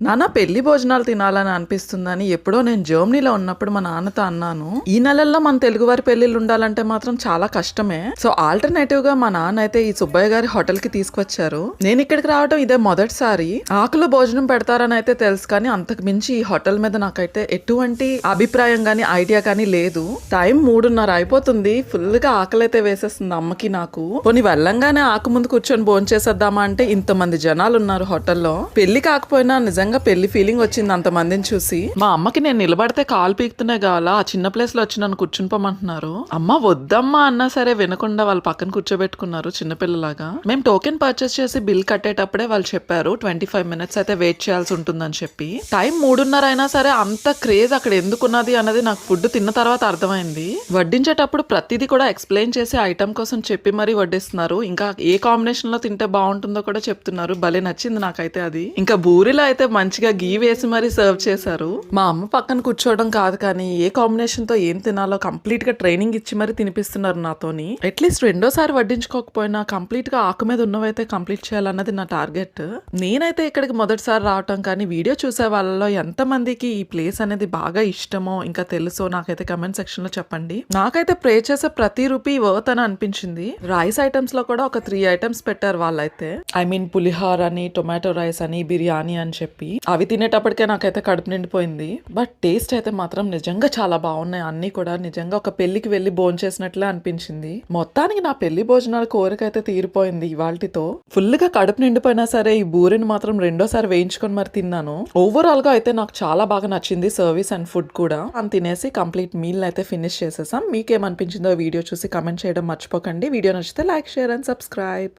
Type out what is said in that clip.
నాన్న పెళ్ళి భోజనాలు తినాలని అనిపిస్తుందని ఎప్పుడో నేను జర్మనీలో ఉన్నప్పుడు మా నాన్నతో అన్నాను. ఈ నెలల్లో మన తెలుగువారి పెళ్ళిళ్ళు ఉండాలంటే మాత్రం చాలా కష్టమే. సో ఆల్టర్నేటివ్గా మా నాన్న అయితే ఈ సుబ్బయ్య గారి హోటల్కి తీసుకొచ్చారు. నేను ఇక్కడికి రావడం ఇదే మొదటిసారి. ఆకులు భోజనం పెడతారని అయితే తెలుసు కానీ అంతకు మించి ఈ హోటల్ మీద నాకైతే ఎటువంటి అభిప్రాయం గానీ ఐడియా కానీ లేదు. టైం మూడున్నర అయిపోతుంది. ఫుల్గా ఆకలి అయితే వేసేస్తుంది అమ్మకి నాకు. కొన్ని వెళ్ళంగానే ఆకు ముందు కూర్చొని భోజనం చేసేద్దామా అంటే ఇంతమంది జనాలు ఉన్నారు హోటల్లో పెళ్ళి కాకపోయినా నిజంగా పెళ్ళి ఫీలింగ్ వచ్చింది అంత మందిని చూసి. మా అమ్మకి నేను నిలబడితే కాలు పీకుతున్నాయి కావాలా ఆ చిన్న ప్లేస్లో వచ్చి నన్ను కూర్చుని పోమంటున్నారు అమ్మ వద్దమ్మా అన్నా సరే వినకుండా వాళ్ళు పక్కన కూర్చోబెట్టుకున్నారు చిన్నపిల్లలాగా మేము టోకెన్ పర్చేస్ చేసి బిల్ కట్టేటప్పుడే వాళ్ళు చెప్పారు ట్వంటీ ఫైవ్ మినిట్స్ అయితే వెయిట్ చేయాల్సి ఉంటుందని చెప్పి. టైం మూడున్నర అయినా సరే అంత క్రేజ్ అక్కడ ఎందుకున్నది అన్నది నాకు ఫుడ్ తిన్న తర్వాత అర్థమైంది. వడ్డించేటప్పుడు ప్రతిదీ కూడా ఎక్స్ప్లెయిన్ చేసి ఐటమ్ కోసం చెప్పి మరీ వడ్డిస్తున్నారు. ఇంకా ఏ కాంబినేషన్లో తింటే బాగుంటుందో కూడా చెప్తున్నారు. భలే నచ్చింది నాకైతే అది. ఇంకా బూరిలో అయితే మంచిగా గీ వేసి మరీ సర్వ్ చేశారు. మా అమ్మ పక్కన కూర్చోవడం కాదు కానీ ఏ కాంబినేషన్తో ఏం తినాలో కంప్లీట్గా ట్రైనింగ్ ఇచ్చి మరీ తినిపిస్తున్నారు నాతోని. అట్లీస్ట్ రెండోసారి వడ్డించుకోకపోయినా కంప్లీట్గా ఆకు మీద ఉన్నవైతే కంప్లీట్ చేయాలన్నది నా టార్గెట్ నేనైతే ఇక్కడికి మొదటిసారి రావటం కానీ వీడియో చూసే వాళ్ళలో ఎంత మందికి ఈ ప్లేస్ అనేది బాగా ఇష్టమో ఇంకా తెలుసో నాకైతే కమెంట్ సెక్షన్లో చెప్పండి. నాకైతే ప్రే చేసే ప్రతి రూపీ వర్త్ అని అనిపించింది. రైస్ ఐటమ్స్లో కూడా ఒక త్రీ ఐటమ్స్ పెట్టారు వాళ్ళైతే. ఐ మీన్ పులిహార్ అని టొమాటో రైస్ అని బిర్యానీ అని చెప్పి. అవి తినేటప్పటికే నాకైతే కడుపు నిండిపోయింది. బట్ టేస్ట్ అయితే మాత్రం నిజంగా చాలా బాగున్నాయి. అన్ని కూడా నిజంగా ఒక పెళ్ళికి వెళ్ళి భోజనం చేసినట్లే అనిపించింది. మొత్తానికి నా పెళ్ళి భోజనాల కోరిక అయితే తీరిపోయింది ఇవాళతో ఫుల్గా కడుపు నిండిపోయినా సరే ఈ బూరిని మాత్రం రెండోసారి వేయించుకొని మరి తిన్నాను. ఓవరాల్గా అయితే నాకు చాలా బాగా నచ్చింది సర్వీస్ అండ్ ఫుడ్ కూడా. అని తినేసి కంప్లీట్ మీల్ అయితే ఫినిష్ చేసేసాం. మీకేమనిపించిందో వీడియో చూసి కమెంట్ చేయడం మర్చిపోకండి. వీడియో నచ్చితే లైక్ షేర్ అండ్ సబ్స్క్రైబ్.